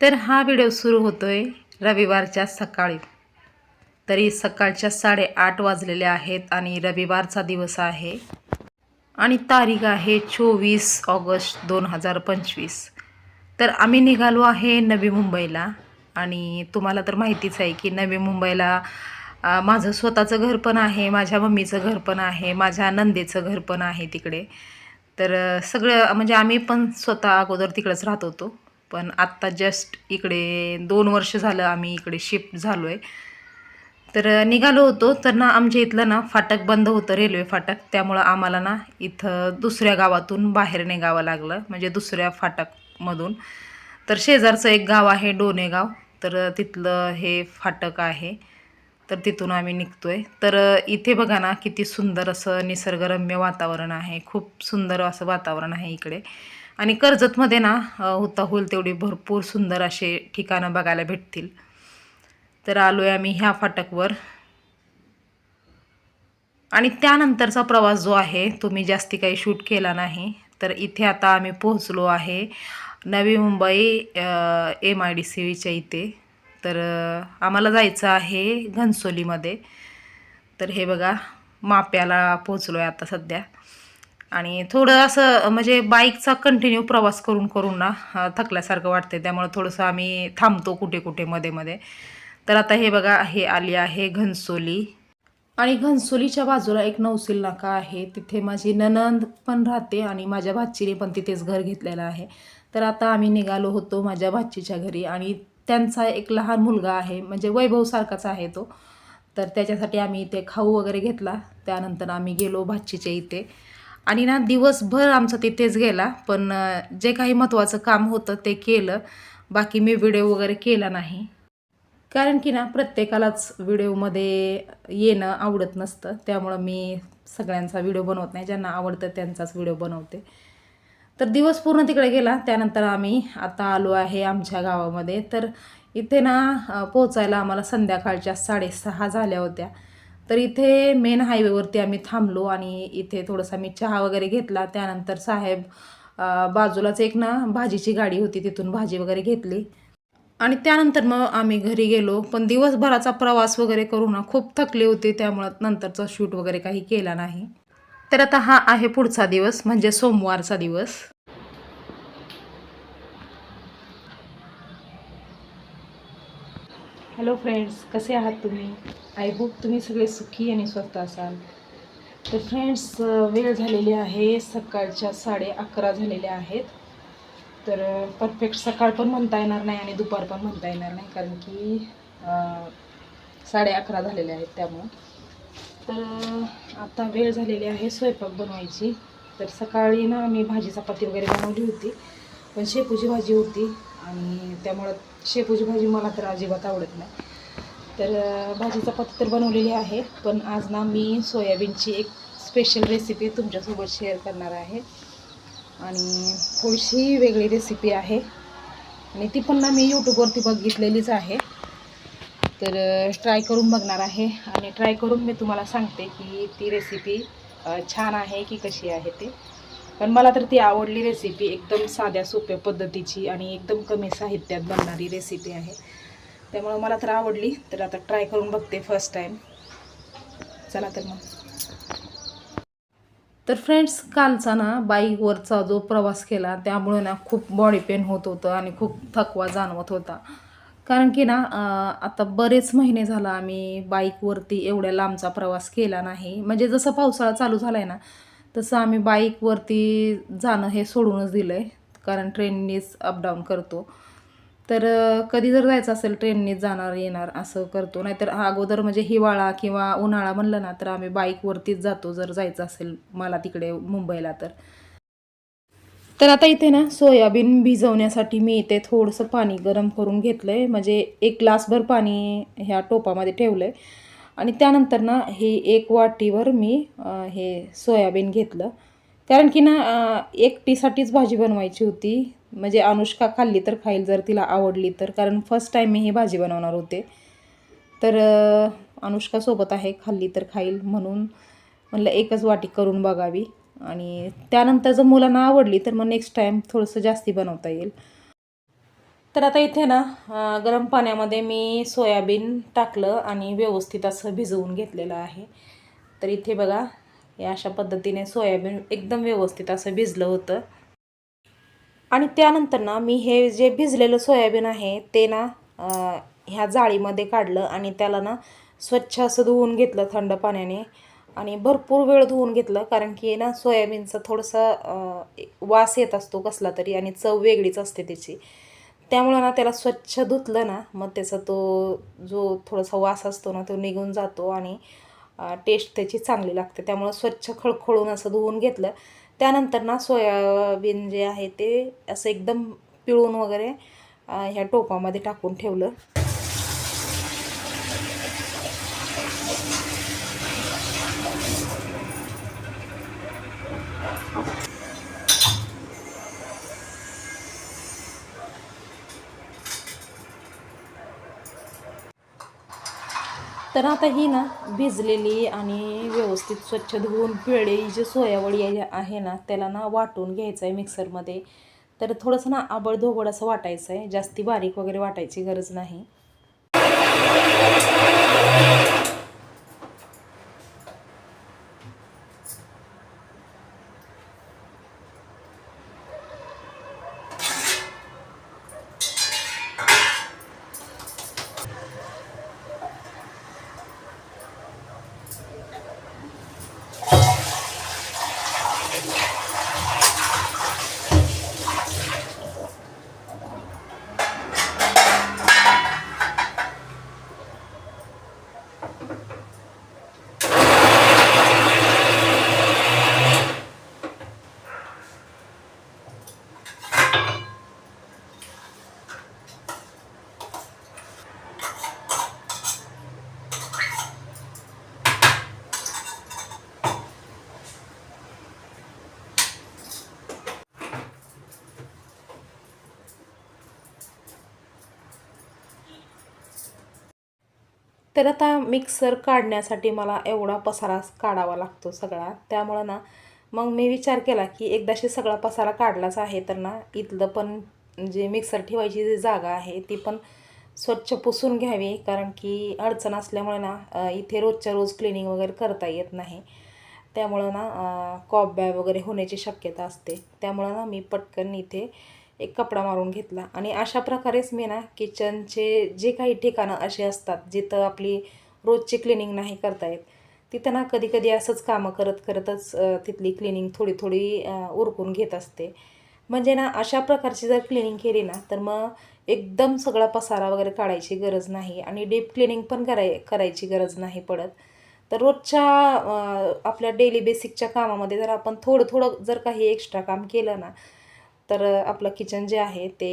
तर हा व्हिडिओ सुरू होतो आहे रविवारच्या सकाळी. तरी सकाळच्या साडेआठ वाजलेले आहेत आणि रविवारचा दिवस आहे आणि तारीख आहे चोवीस ऑगस्ट दोन हजार पंचवीस. तर आम्ही निघालो आहे नवी मुंबईला आणि तुम्हाला तर माहितीच आहे की नवी मुंबईला माझं स्वतःचं घर पण आहे माझ्या मम्मीचं घर पण आहे माझ्या नंदेचं घर पण आहे तिकडे. तर सगळं म्हणजे आम्ही पण स्वतः अगोदर तिकडंच राहत होतो. पण आत्ता जस्ट इकडे दोन वर्ष झालं आम्ही इकडे शिफ्ट झालो आहे तर निघालो होतो तर ना आमच्या इथलं ना फाटक बंद होतं रेल्वे फाटक. त्यामुळं आम्हाला ना इथं दुसऱ्या गावातून बाहेर निघावं लागलं म्हणजे दुसऱ्या फाटकमधून. तर शेजारचं एक गाव आहे डोनेगाव. तर तिथलं हे फाटक आहे. तर तिथून आम्ही निघतो आहे तर इथे बघा ना किती सुंदर असं निसर्गरम्य वातावरण आहे. खूप सुंदर असं वातावरण आहे इकडे. आणि कर्जतमध्ये ना होता होईल तेवढी भरपूर सुंदर असे ठिकाणं बघायला भेटतील. तर आलो आहे आम्ही ह्या फाटकवर. आणि त्यानंतरचा प्रवास जो आहे तो मी जास्ती काही शूट केला नाही. तर इथे आता आम्ही पोहोचलो आहे Navi Mumbai M I D C व्हीच्या इथे. तर आम्हाला जायचं आहे घनसोलीमध्ये. तर हे बघा माप्याला पोहोचलो आहे आता सध्या. आणि थोडं असं म्हणजे बाईकचा कंटिन्यू प्रवास करून करून ना थकल्यासारखं वाटते त्यामुळं थोडंसं आम्ही थांबतो कुठे कुठे मध्ये मध्ये. तर आता हे बघा हे आली आहे घनसोली. आणि घनसोलीच्या बाजूला एक नौसील नाका आहे. तिथे माझी ननंद पण राहते आणि माझ्या भाचीने पण तिथेच घर घेतलेलं आहे. तर आता आम्ही निघालो होतो माझ्या भाचीच्या घरी आणि त्यांचा एक लहान मुलगा आहे. म्हणजे वैभवसारखाच आहे तो. तर त्याच्यासाठी आम्ही इथे खाऊ वगैरे घेतला. त्यानंतर आम्ही गेलो भाचीच्या इथे. आणि ना दिवसभर आमचा तिथेच गेला पण जे काही महत्त्वाचं काम होतं ते केलं. बाकी मी व्हिडिओ वगैरे केला नाही. कारण की ना प्रत्येकालाच व्हिडिओमध्ये येणं आवडत नसतं. त्यामुळं मी सगळ्यांचा व्हिडिओ बनवत नाही. ज्यांना आवडतं त्यांचाच व्हिडिओ बनवते. तर दिवस पूर्ण तिकडे गेला. त्यानंतर आम्ही आता आलो आहे आमच्या गावामध्ये. तर इथे ना पोचायला आम्हाला संध्याकाळच्या साडेसहा झाल्या होत्या. तर इथे मेन हायवेवरती आम्ही थांबलो आणि इथे थोडंसं आम्ही चहा वगैरे घेतला. त्यानंतर साहेब बाजूलाच एक ना भाजीची गाडी होती तिथून भाजी वगैरे घेतली. आणि त्यानंतर मग आम्ही घरी गेलो. पण दिवसभराचा प्रवास वगैरे करून ना खूप थकले होते. त्यामुळं नंतरचा शूट वगैरे काही केला नाही. तर आता हा आहे पुढचा दिवस म्हणजे सोमवारचा दिवस. हॅलो फ्रेंड्स कसे आहात तुम्ही? आय होप तुम्ही सगळे सुखी आणि स्वस्त असाल. तर फ्रेंड्स वेळ झालेली आहे. सकाळच्या साडे अकरा झालेल्या आहेत. तर परफेक्ट सकाळ पण म्हणता येणार नाही आणि दुपार पण म्हणता येणार नाही कारण की साडे अकरा झालेले आहेत त्यामुळं. तर आता वेळ झालेली आहे स्वयंपाक बनवायची. तर सकाळी ना मी भाजी चपाती वगैरे बनवली होती. पण शेपूची भाजी होती. आणि त्यामुळं शेपूची भाजी मला तर अजिबात आवडत नाही. तर भाजी चपाती तर बनवलेली आहे पण आज ना मी सोयाबीनची एक स्पेशल रेसिपी तुमच्यासोबत शेअर करणार आहे. आणि थोडीशी वेगळी रेसिपी आहे. आणि ती पण ना मी यूट्यूबवरती बघितलेलीच आहे. तर ट्राय करून बघणार आहे. आणि ट्राय करून मी तुम्हाला सांगते की ती रेसिपी छान आहे की कशी आहे ते. पण मला तर ती आवडली रेसिपी एकदम साध्या सोप्या पद्धतीची आणि एकदम कमी साहित्यात बनणारी रेसिपी आहे. त्यामुळं मला तर आवडली. तर आता ट्राय करून बघते फर्स्ट टाईम चला तर मग. तर फ्रेंड्स कालचा ना बाईकवरचा जो प्रवास केला त्यामुळे ना खूप बॉडी पेन होत होतं आणि खूप थकवा जाणवत होता. कारण की ना आता बरेच महिने झाला आम्ही बाईकवरती एवढ्या लांबचा प्रवास केला नाही. म्हणजे जसं पावसाळा चालू झाला आहे ना तसं आम्ही बाईकवरती जाणं हे सोडूनच दिलं आहे कारण ट्रेननीच अपडाऊन करतो. तर कधी जर जायचं असेल ट्रेननीच जाणार येणार असं करतो. नाहीतर अगोदर म्हणजे हिवाळा किंवा उन्हाळा म्हणलं ना तर आम्ही बाईकवरतीच जातो जर जायचं असेल मला तिकडे मुंबईला तर. तर आता इथे ना सोयाबीन भिजवण्यासाठी मी इथे थोडंसं पाणी गरम करून घेतलं आहे म्हणजे एक ग्लासभर पाणी ह्या टोपामध्ये ठेवलं आहे आणि त्यानंतर ना हे एक वाटीवर मी हे सोयाबीन घेतलं. कारण की ना एकटीसाठीच भाजी बनवायची होती. म्हणजे अनुष्का खाल्ली तर खाईल जर तिला आवडली तर. कारण फर्स्ट टाईम मी ही भाजी बनवणार होते. तर अनुष्कासोबत आहे खाल्ली तर खाईल म्हणून म्हटलं एकच वाटी करून बघावी. आणि त्यानंतर जर मुलांना आवडली तर मग नेक्स्ट टाईम थोडंसं जास्ती बनवता येईल. तर आता इथे ना गरम पाण्यामध्ये मी सोयाबीन टाकलं आणि व्यवस्थित असं भिजवून घेतलेलं आहे. तर इथे बघा या अशा पद्धतीने सोयाबीन एकदम व्यवस्थित असं भिजलं होतं. आणि त्यानंतर ना मी हे जे भिजलेलं सोयाबीन आहे ते ना ह्या जाळीमध्ये काढलं आणि त्याला ना स्वच्छ असं धुवून घेतलं थंड पाण्याने. आणि भरपूर वेळ धुवून घेतलं कारण की ना सोयाबीनचा थोडासा वास येत असतो कसला तरी आणि चव वेगळीच असते त्याची. त्यामुळं ना त्याला स्वच्छ धुतलं ना मग त्याचा तो जो थोडासा वास असतो ना तो निघून जातो आणि टेस्ट त्याची चांगली लागते. त्यामुळं स्वच्छ खळखळून असं धुवून घेतलं. त्यानंतर ना सोयाबीन जे आहे ते असं एकदम पिळून वगैरे ह्या टोपामध्ये टाकून ठेवलं. तर आता ही ना भिजलेली आणि व्यवस्थित स्वच्छ धुवून पिळलेली जी सोयावडी आहे ना त्याला ना वाटून घ्यायचं आहे मिक्सरमध्ये. तर थोडंसं ना आबडधोबड असं वाटायचं आहे जास्ती बारीक वगैरे वाटायची गरज नाही. तर आता मिक्सर काढण्यासाठी मला एवढा पसारा काढावा लागतो सगळा. त्यामुळं ना मग मी विचार केला की एकदाशी सगळा पसारा काढलाच आहे तर ना इथलं पण जे मिक्सर ठेवायची जी जागा आहे ती पण स्वच्छ पुसून घ्यावी. कारण की अडचण असल्यामुळे ना इथे रोजच्या रोज क्लिनिंग वगैरे करता येत नाही. त्यामुळं ना कॉप बॅग वगैरे होण्याची शक्यता असते. त्यामुळं ना मी पटकन इथे एक कपडा मारून घेतला. आणि अशा प्रकारेच मी ना किचनचे जे काही ठिकाणं असे असतात जिथं आपली रोजची क्लिनिंग नाही करता येत तिथं ना कधी कधी असंच कामं करत करतच तिथली क्लिनिंग थोडी थोडी उरकून घेत असते. म्हणजे ना अशा प्रकारची जर क्लिनिंग केली ना तर मग एकदम सगळा पसारा वगैरे काढायची गरज नाही आणि डीप क्लिनिंग पण कराय करायची गरज नाही पडत. तर रोजच्या आपल्या डेली बेसिकच्या कामामध्ये जर आपण थोडं थोडं जर काही एक्स्ट्रा काम केलं ना तर आपलं किचन जे आहे ते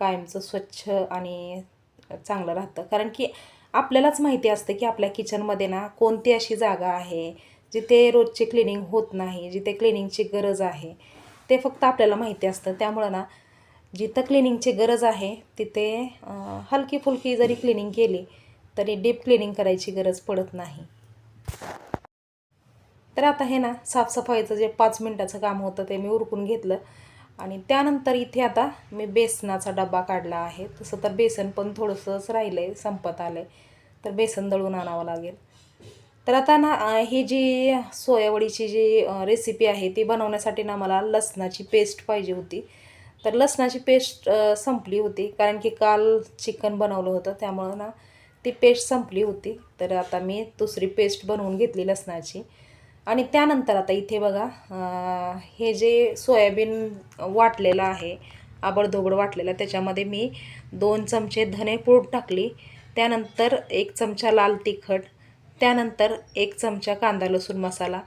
कायमचं स्वच्छ आणि चांगलं राहतं. कारण की आपल्यालाच माहिती असतं की आपल्या किचनमध्ये ना कोणती अशी जागा आहे जिथे रोजची क्लिनिंग होत नाही जिथे क्लिनिंगची गरज आहे ते फक्त आपल्याला माहिती असतं. त्यामुळं ना जिथं क्लिनिंगची गरज आहे तिथे हलकी फुलकी जरी क्लिनिंग केली तरी डीप क्लिनिंग करायची गरज पडत नाही. तर आता हे ना साफसफाईचं जे पाच मिनटाचं काम होतं ते मी उरकून घेतलं. आणि त्यानंतर इथे आता मी बेसनाचा डबा काढला आहे. तसं तर बेसन पण थोडंसंच राहिलं आहे संपत आलं आहे तर बेसन दळून आणावं लागेल. तर आता ना ही जी सोयावडीची जी रेसिपी आहे ती बनवण्यासाठी ना मला लसणाची पेस्ट पाहिजे होती. तर लसणाची पेस्ट संपली होती. कारण की काल चिकन बनवलं होतं त्यामुळं ना ती पेस्ट संपली होती. तर आता मी दुसरी पेस्ट बनवून घेतली लसणाची. आणि त्यानंतर आता इथे बघा हे जे सोयाबीन वाटलेलं आहे आबडधोबड वाटलेलं त्याच्यामध्ये मी दोन चमचे धनेपूड टाकली त्यानंतर एक चमचा लाल तिखट त्यानंतर एक चमचा कांदा लसूण मसाला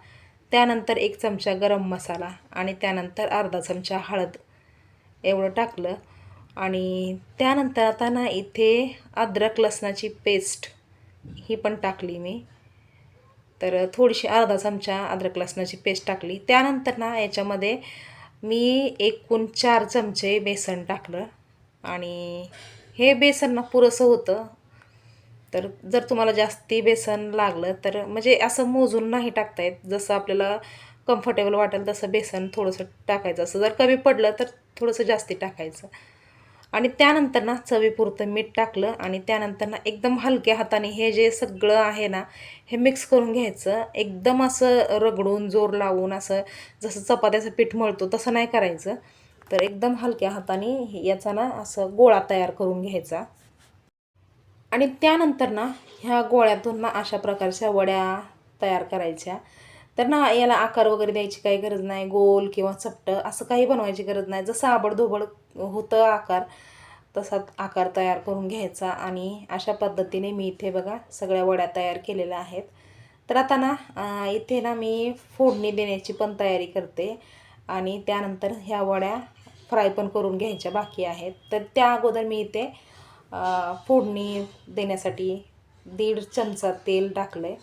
त्यानंतर एक चमचा गरम मसाला आणि त्यानंतर अर्धा चमचा हळद एवढं टाकलं. आणि त्यानंतर आता ना इथे अद्रक लसणाची पेस्ट ही पण टाकली मी. तर थोडीशी अर्धा चमचा अद्रक लसणाची पेस्ट टाकली. त्यानंतर ना याच्यामध्ये मी एकूण चार चमचे बेसन टाकलं. आणि हे बेसन ना पुरंसं होतं. तर जर तुम्हाला जास्ती बेसन लागलं तर म्हणजे असं मोजून नाही टाकता येत जसं आपल्याला कम्फर्टेबल वाटेल तसं बेसन थोडंसं टाकायचं. असं जर कमी पडलं तर थोडंसं जास्ती टाकायचं. आणि त्यानंतर ना चवीपुरतं मीठ टाकलं आणि त्यानंतर ना एकदम हलक्या हाताने हे जे सगळं आहे ना हे मिक्स करून घ्यायचं. एकदम असं रगडून जोर लावून असं जसं चपात्याचं पीठ मळतो तसं नाही करायचं. तर एकदम हलक्या हाताने याचा ना असं गोळा तयार करून घ्यायचा. आणि त्यानंतर ना ह्या गोळ्यातून ना अशा प्रकारच्या वड्या तयार करायच्या. तर ना याला आकार वगैरे द्यायची काही गरज नाही गोल किंवा चपटं असं काही बनवायची गरज नाही. जसं आबडधोबड होतं आकार तसा आकार तयार करून घ्यायचा आणि अशा पद्धतीने मी इथे बघा सगळ्या वड्या तयार केलेल्या आहेत. तर आता ना इथे ना मी फोडणी देण्याची पण तयारी करते आणि त्यानंतर ह्या वड्या फ्राय पण करून घ्यायच्या बाकी आहेत. तर त्या अगोदर मी इथे फोडणी देण्यासाठी दीड चमचा तेल टाकलं आहे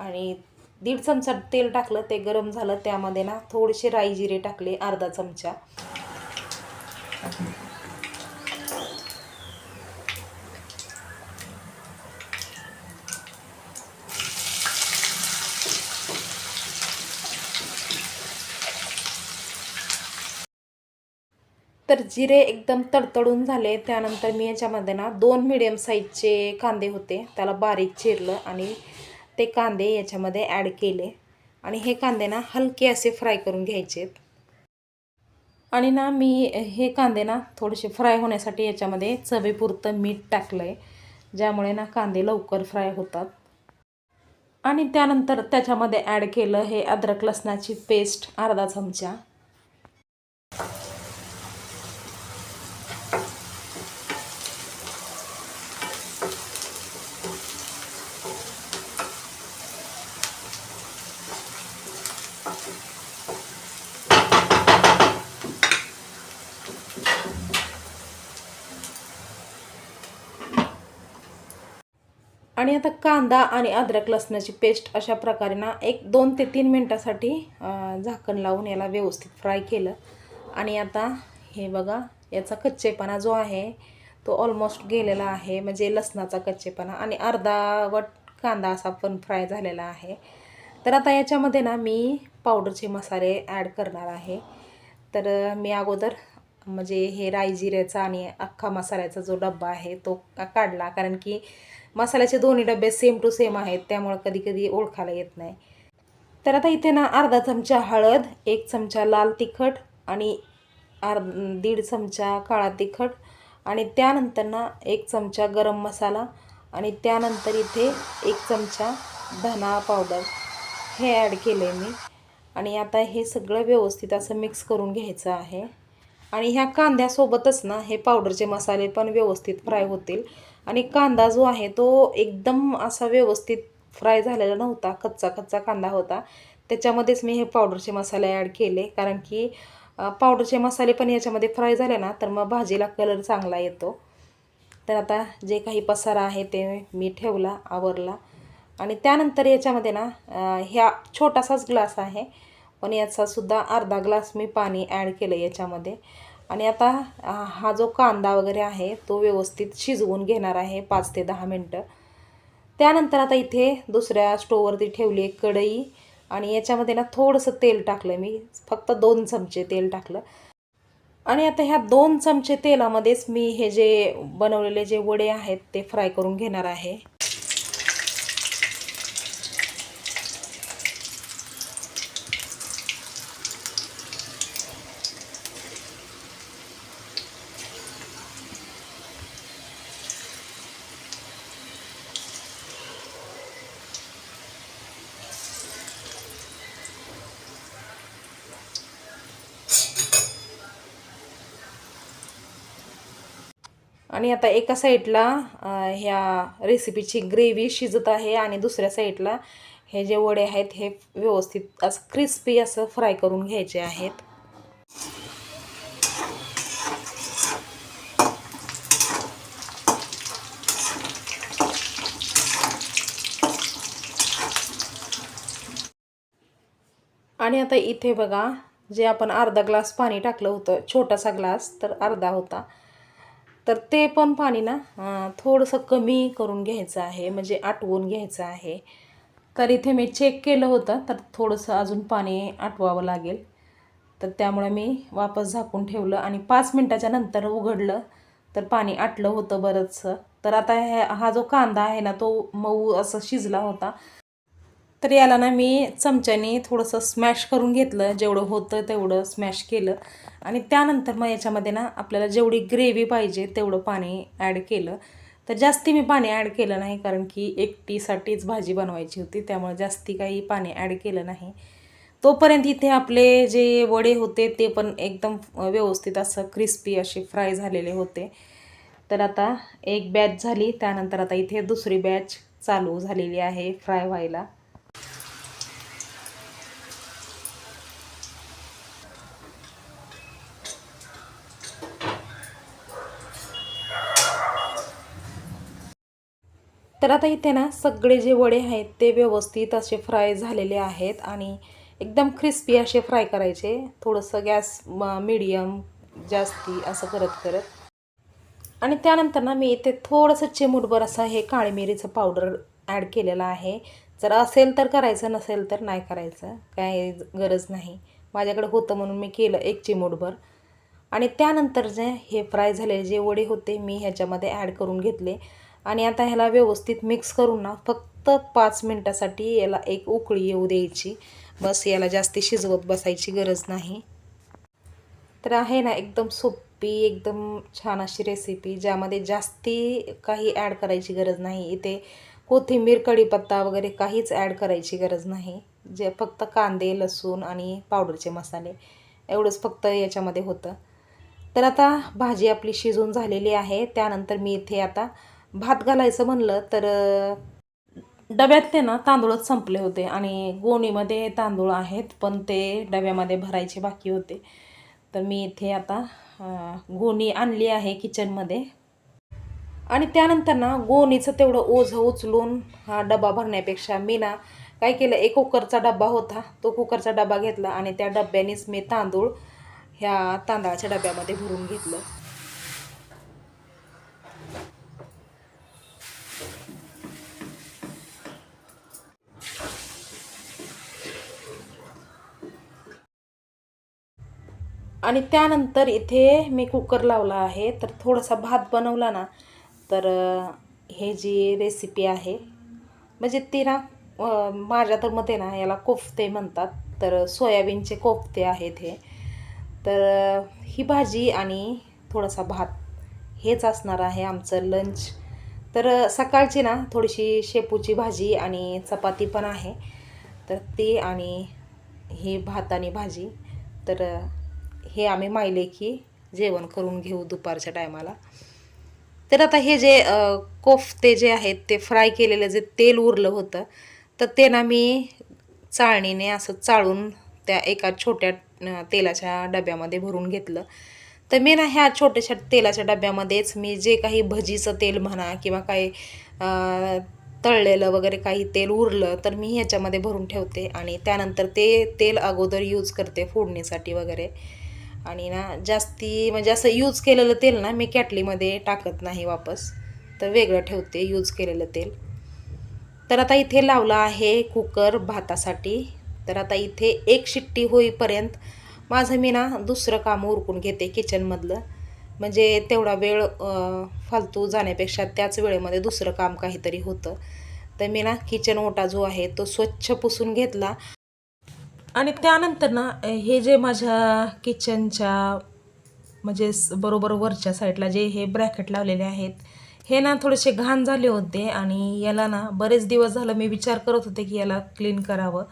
आणि दीड चमचा तेल टाकलं ते गरम झालं त्यामध्ये ना थोडेसे राई जिरे टाकले अर्धा चमचा. तर जिरे एकदम तडतडून झाले त्यानंतर मी याच्यामध्ये ना दोन मिडियम साईजचे कांदे होते त्याला बारीक चिरलं आणि ते कांदे याच्यामध्ये ॲड केले. आणि हे कांदे ना हलके असे फ्राय करून घ्यायचे आणि ना मी हे कांदे ना थोडेसे फ्राय होण्यासाठी याच्यामध्ये चवीपुरतं मीठ टाकलं आहे ज्यामुळे ना कांदे लवकर फ्राय होतात. आणि त्यानंतर त्याच्यामध्ये ॲड केलं हे अद्रक लसणाची पेस्ट अर्धा चमचा. आणि आता कांदा आणि अद्रक लसणाची पेस्ट अशा प्रकारे ना एक दोन ते तीन मिनटासाठी झाकण लावून याला व्यवस्थित फ्राय केलं. आणि आता हे बघा याचा कच्चेपणा जो आहे तो ऑलमोस्ट गेलेला आहे म्हणजे लसणाचा कच्चेपणा. आणि अर्धावट कांदा असा पण फ्राय झालेला आहे. तर आता याच्यामध्ये ना मी पावडरचे मसाले ॲड करणार आहे. तर मी अगोदर म्हणजे हे राय जिऱ्याचा आणि अख्खा मसाल्याचा जो डब्बा आहे तो काढला. कारण की मसाल्याचे दोन्ही डबे सेम टू सेम आहेत त्यामुळं कधी कधी ओळखायला येत नाही. तर आता इथे ना अर्धा चमचा हळद एक चमचा लाल तिखट आणि अर् दीड चमचा काळा तिखट आणि त्यानंतर ना एक चमचा गरम मसाला आणि त्यानंतर इथे एक चमचा धना पावडर हे ॲड केले मी. आणि आता हे सगळं व्यवस्थित असं मिक्स करून घ्यायचं आहे. आणि ह्या कांद्यासोबतच ना हे पावडरचे मसाले पण व्यवस्थित फ्राय होतील. आणि कांदा जो आहे तो एकदम असा व्यवस्थित फ्राय झालेला नव्हता. कच्चा कच्चा कांदा होता. त्याच्यामध्येच मी हे पावडरचे मसाले ॲड केले. कारण की पावडरचे मसाले पण याच्यामध्ये फ्राय झाले ना तर मग भाजीला कलर चांगला येतो. तर आता जे काही पसारा आहे ते मी ठेवला आवरला. आणि त्यानंतर याच्यामध्ये ना ह्या छोटासाच ग्लास आहे. पण याचासुद्धा अर्धा ग्लास मी पाणी ॲड केलं याच्यामध्ये. आणि आता हा जो कांदा वगैरे आहे तो व्यवस्थित शिजवून घेणार आहे पाच ते दहा मिनटं. त्यानंतर आता इथे दुसऱ्या स्टोववरती ठेवली एक कढई आणि याच्यामध्ये ना थोडंसं तेल टाकलं मी. फक्त दोन चमचे तेल टाकलं. आणि आता ह्या दोन चमचे तेलामध्येच मी हे जे बनवलेले जे वडे आहेत ते फ्राय करून घेणार आहे. आणि आता एका साईडला ह्या रेसिपीची ग्रेव्ही शिजत आहे आणि दुसऱ्या साईडला हे जे वडे आहेत हे व्यवस्थित असं क्रिस्पी असं फ्राय करून घ्यायचे आहेत. आणि आता इथे बघा जे आपण अर्धा ग्लास पाणी टाकलं होतं छोटासा ग्लास तर अर्धा होता. तर ते पण पाणी ना थोडंसं कमी करून घ्यायचं आहे म्हणजे आटवून घ्यायचं आहे. तर इथे मी चेक केलं होतं तर थोडंसं अजून पाणी आटवावं लागेल. तर त्यामुळे मी वापस झाकून ठेवलं आणि पाच मिनटाच्या नंतर उघडलं तर पाणी आटलं होतं बरंचसं. तर आता ह्या हा जो कांदा आहे ना तो मऊ असं शिजला होता. तर याला ना मी चमच्याने थोडंसं स्मॅश करून घेतलं. जेवढं होतं तेवढं स्मॅश केलं. आणि त्यानंतर मग याच्यामध्ये ना आपल्याला जेवढी ग्रेव्ही पाहिजे तेवढं पाणी ॲड केलं. तर जास्ती मी पाणी ॲड केलं नाही कारण की एकटीसाठीच भाजी बनवायची होती त्यामुळे जास्ती काही पाणी ॲड केलं नाही. तोपर्यंत इथे आपले जे वडे होते ते पण एकदम व्यवस्थित असं क्रिस्पी असे फ्राय झालेले होते. तर आता एक बॅच झाली त्यानंतर आता इथे दुसरी बॅच चालू झालेली आहे फ्राय व्हायला. तर आता इथे ना सगळे जे वडे आहेत ते व्यवस्थित असे फ्राय झालेले आहेत आणि एकदम क्रिस्पी असे फ्राय करायचे. थोडंसं गॅस मीडियम जास्ती असं करत करत. आणि त्यानंतर ना मी इथे थोडंसं चिमूटभर असं हे काळी मिरीचं पावडर ॲड केलेलं आहे. जर असेल तर करायचं नसेल तर नाही करायचं. काय गरज नाही. माझ्याकडे होतं म्हणून मी केलं एक चिमूटभर आणि त्यानंतर जे हे फ्राय झालेले जे वडे होते मी ह्याच्यामध्ये ॲड करून घेतले. आणि आता ह्याला व्यवस्थित मिक्स करून ना फक्त पाच मिनटासाठी याला एक उकळी येऊ द्यायची. बस याला जास्ती शिजवत बसायची गरज नाही. तर आहे ना एकदम सोपी एकदम छान अशी रेसिपी ज्यामध्ये जास्ती काही ॲड करायची गरज नाही. इथे कोथिंबीर कढीपत्ता वगैरे काहीच ॲड करायची गरज नाही. जे फक्त कांदे लसूण आणि पावडरचे मसाले एवढंच फक्त याच्यामध्ये होतं. तर आता भाजी आपली शिजून झालेली आहे. त्यानंतर मी इथे आता भात घालायचं म्हणलं तर डब्यातले ना तांदूळच संपले होते आणि गोणीमध्ये तांदूळ आहेत पण ते डब्यामध्ये भरायचे बाकी होते. तर मी इथे आता गोणी आणली आहे किचनमध्ये. आणि त्यानंतर ना गोणीचं तेवढं ओझं उचलून हा डबा भरण्यापेक्षा मी ना काय केलं एक कुकरचा डबा होता तो कुकरचा डबा घेतला आणि त्या डब्यानेच मी तांदूळ ह्या तांदळाच्या डब्यामध्ये भरून घेतलं. आणि त्यानंतर इथे मी कुकर लावला आहे. तर थोडासा भात बनवला ना तर हे जी रेसिपी आहे म्हणजे ती ना माझ्या तर मते ना याला कोफ्ते म्हणतात. तर सोयाबीनचे कोफ्ते आहेत हे. तर ही भाजी आणि थोडासा भात हेच असणार आहे आमचं लंच तर सकाळची ना थोडीशी शेपूची भाजी आणि चपाती पण आहे. तर ती आणि ही भात आणि भाजी. तर हे आम्ही मायले की जेवण करून घेऊ दुपारच्या टायमाला. तर आता हे जे कोफ्ते जे आहेत ते फ्राय केलेलं जे तेल उरलं होतं तर ते ना मी चाळणीने असं चाळून त्या एका छोट्या तेलाच्या डब्यामध्ये भरून घेतलं. तर मी ना ह्या छोट्याशा तेलाच्या डब्यामध्येच मी जे काही भजीचं तेल म्हणा किंवा काही तळलेलं वगैरे काही तेल उरलं तर मी ह्याच्यामध्ये भरून ठेवते. आणि त्यानंतर ते तेल अगोदर यूज करते फोडणीसाठी वगैरे. आणि ना जास्ती म्हणजे असं यूज केलेलं तेल ना मी कॅटलीमध्ये टाकत नाही वापस. तर वेगळं ठेवते यूज केलेलं तेल. तर आता इथे लावला आहे कुकर भातासाठी. तर आता इथे एक शिट्टी होईपर्यंत माझं मी ना दुसरं काम उरकून घेते किचनमधलं म्हणजे तेवढा वेळ फालतू जाण्यापेक्षा त्याच वेळेमध्ये दुसरं काम काहीतरी होतं. तर मी ना किचन ओटा जो आहे तो स्वच्छ पुसून घेतला. आणि त्यानंतर ना हे जे माझ्या किचनच्या म्हणजे बरोबर वरच्या साईडला जे हे ब्रॅकेट लावलेले आहेत हे ना थोडेसे घाण झाले होते आणि याला ना बरेच दिवस झालं मी विचार करत होते की याला क्लीन करावं.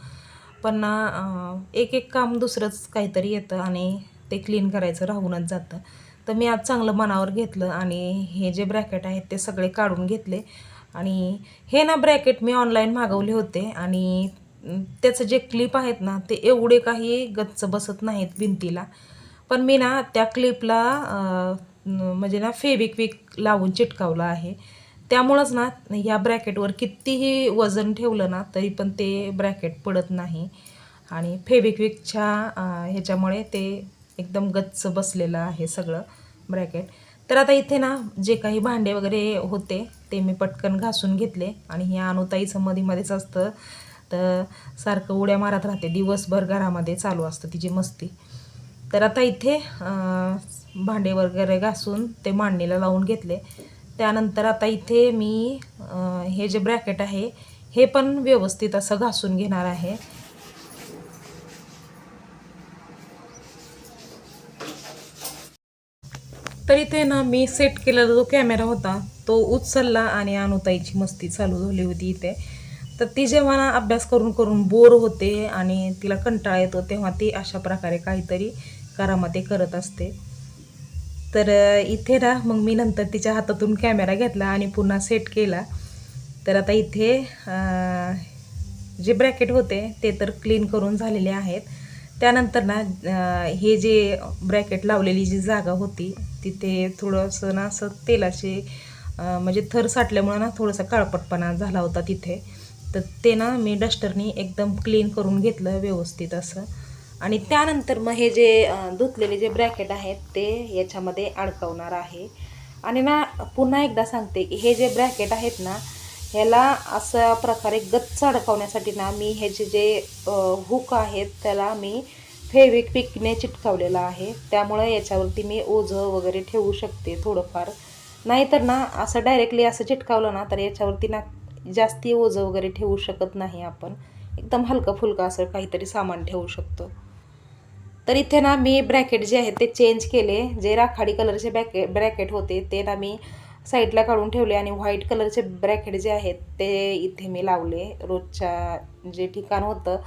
पण ना एक एक काम दुसरंच काहीतरी येतं आणि ते क्लीन करायचं राहूनच जातं. तर मी आज चांगलं मनावर घेतलं आणि हे जे ब्रॅकेट आहेत ते सगळे काढून घेतले. आणि हे ना ब्रॅकेट मी ऑनलाईन मागवले होते आणि त्याचं जे क्लिप आहेत ना ते एवढे काही गच्च बसत नाहीत भिंतीला. पण मी ना त्या क्लिपला म्हणजे ना फेविक्विक लावून चिटकावलं आहे. त्यामुळंच ना ह्या ब्रॅकेटवर कितीही वजन ठेवलं ना तरी पण ते ब्रॅकेट पडत नाही. आणि फेविक्विकच्या ह्याच्यामुळे ते एकदम गच्च बसलेलं आहे सगळं ब्रॅकेट तर आता इथे ना जे काही भांडे वगैरे होते ते मी पटकन घासून घेतले. आणि हे अनुताईचं मध्ये मध्येच असतं. तर सारखं उड्या मारत राहते. दिवसभर घरामध्ये चालू असतं तिची मस्ती. तर आता इथे भांडे वगैरे घासून ते मांडणीला लावून घेतले. त्यानंतर आता इथे मी हे जे ब्रॅकेट आहे हे पण व्यवस्थित असं घासून घेणार आहे. तर इथे ना मी सेट केलेला जो कॅमेरा होता तो उचलला आणि अनुताईची मस्ती चालू झाली होती इथे. तर ती जेव्हा ना अभ्यास करून करून बोर होते आणि तिला कंटाळा येतो तेव्हा ती अशा प्रकारे काहीतरी करामध्ये करत असते. तर इथे ना मग मी नंतर तिच्या हातातून कॅमेरा घेतला आणि पुन्हा सेट केला. तर आता इथे जे ब्रॅकेट होते ते तर क्लीन करून झालेले आहेत. त्यानंतर ना हे जे ब्रॅकेट लावलेली जी जागा होती तिथे थोडंसं ना असं तेलाचे म्हणजे थर साठल्यामुळं ना थोडासा काळपटपणा झाला होता तिथे. तर ते ना मी डस्टरनी एकदम क्लीन करून घेतलं व्यवस्थित असं. आणि त्यानंतर मग हे जे धुतलेले जे ब्रॅकेट आहेत ते याच्यामध्ये अडकवणार आहे. आणि ना पुन्हा एकदा सांगते की हे जे ब्रॅकेट आहेत ना ह्याला अशा प्रकारे गच्च अडकवण्यासाठी ना मी हे जे जे हुक आहेत त्याला मी फेविक पिकने चिटकावलेला आहे. त्यामुळे याच्यावरती मी ओझं वगैरे ठेवू शकते थोडंफार. नाहीतर ना असं डायरेक्टली असं चिटकावलं ना तर याच्यावरती ना जास्ती ओझं वगैरे ठेवू शकत नाही आपण. एकदम हलकं फुलकं असं काहीतरी सामान ठेवू शकतो. तर इथे ना मी ब्रॅकेट जे आहे ते चेंज केले. जे राखाडी कलरचे बॅके ब्रॅकेट होते ते ना मी साईडला काढून ठेवले आणि व्हाईट कलरचे ब्रॅकेट जे आहेत ते इथे मी लावले. रोजच्या जे ठिकाण होतं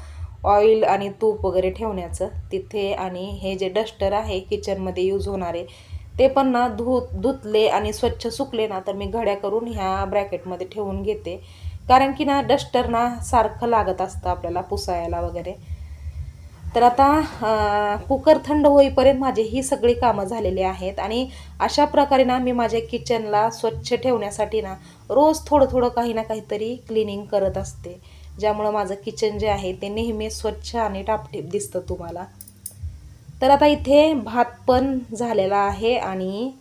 ऑइल आणि तूप वगैरे ठेवण्याचं तिथे आणि हे जे डस्टर आहे किचनमध्ये यूज होणारे ते पण ना धु धुतले आणि स्वच्छ सुकले ना तर मी घड्या करून ह्या ब्रॅकेटमध्ये ठेवून घेते. कारण की ना डस्टर ना सारखं लागत असतं आपल्याला पुसायला वगैरे. तर आता कुकर थंड होईपर्यंत माझे ही सगळी कामं झालेली आहेत. आणि अशा प्रकारे ना मी माझ्या किचनला स्वच्छ ठेवण्यासाठी ना रोज थोडं थोडं काही ना काहीतरी क्लिनिंग करत असते. ज्यामुळं माझं किचन जे आहे ते नेहमी स्वच्छ आणि टापटीप दिसतं तुम्हाला. तर आता इथे भात पण झालेला आहे आणि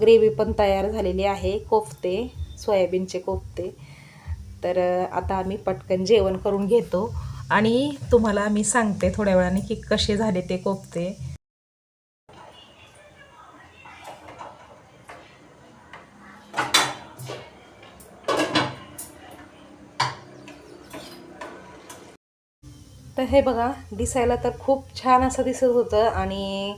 ग्रेव्ही पण तयार झालेली आहे कोफ्ते सोयाबीनचे कोफ्ते. तर आता आम्ही पटकन जेवण करून घेतो. आणि तुम्हाला मी सांगते थोड्या वेळाने की कसे झाले ते कोफ्ते. तर हे बघा दिसायला तर खूप छान असं दिसत होतं आणि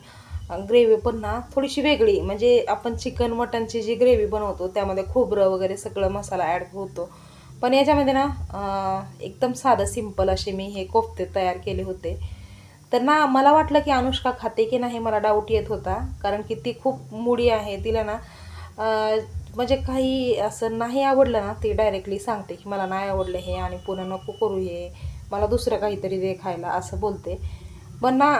ग्रेव्ही पण ना थोडीशी वेगळी. म्हणजे आपण चिकन मटनची जी ग्रेव्ही बनवतो त्यामध्ये खोबरं वगैरे सगळं मसाला ॲड होतो. पण याच्यामध्ये ना एकदम साधं सिंपल असे मी हे कोफ्ते तयार केले होते. तर ना मला वाटलं की अनुष्का खाते की नाही मला डाऊट येत होता. कारण की ती खूप मुडी आहे. तिला ना म्हणजे काही असं नाही आवडलं ना ती डायरेक्टली सांगते की मला नाही आवडलं हे आणि पुन्हा नको करू हे. मला दुसरं काहीतरी दे खायला असं बोलते. पण ना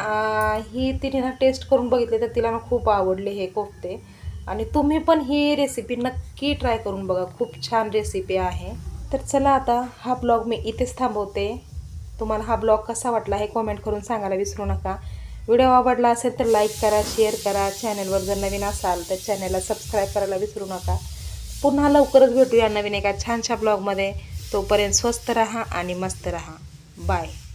ही तिने ना टेस्ट करून बघितले तर तिला ना खूप आवडले हे कोफ्ते. आणि तुम्ही पण ही रेसिपी नक्की ट्राय करून बघा. खूप छान रेसिपी आहे. तर चला आता हा ब्लॉग मी इथेच थांबवते. तुम्हाला हा ब्लॉग कसा वाटला हे कॉमेंट करून सांगायला विसरू नका. व्हिडिओ आवडला असेल तर लाईक करा शेअर करा. चॅनलवर जर नवीन असाल तर चॅनलला सबस्क्राईब करायला विसरू नका. पुन्हा लवकरच भेटूया नवीन एका छानशा ब्लॉगमध्ये तोपर्यंत स्वस्त रहा आणि मस्त रहा. bye.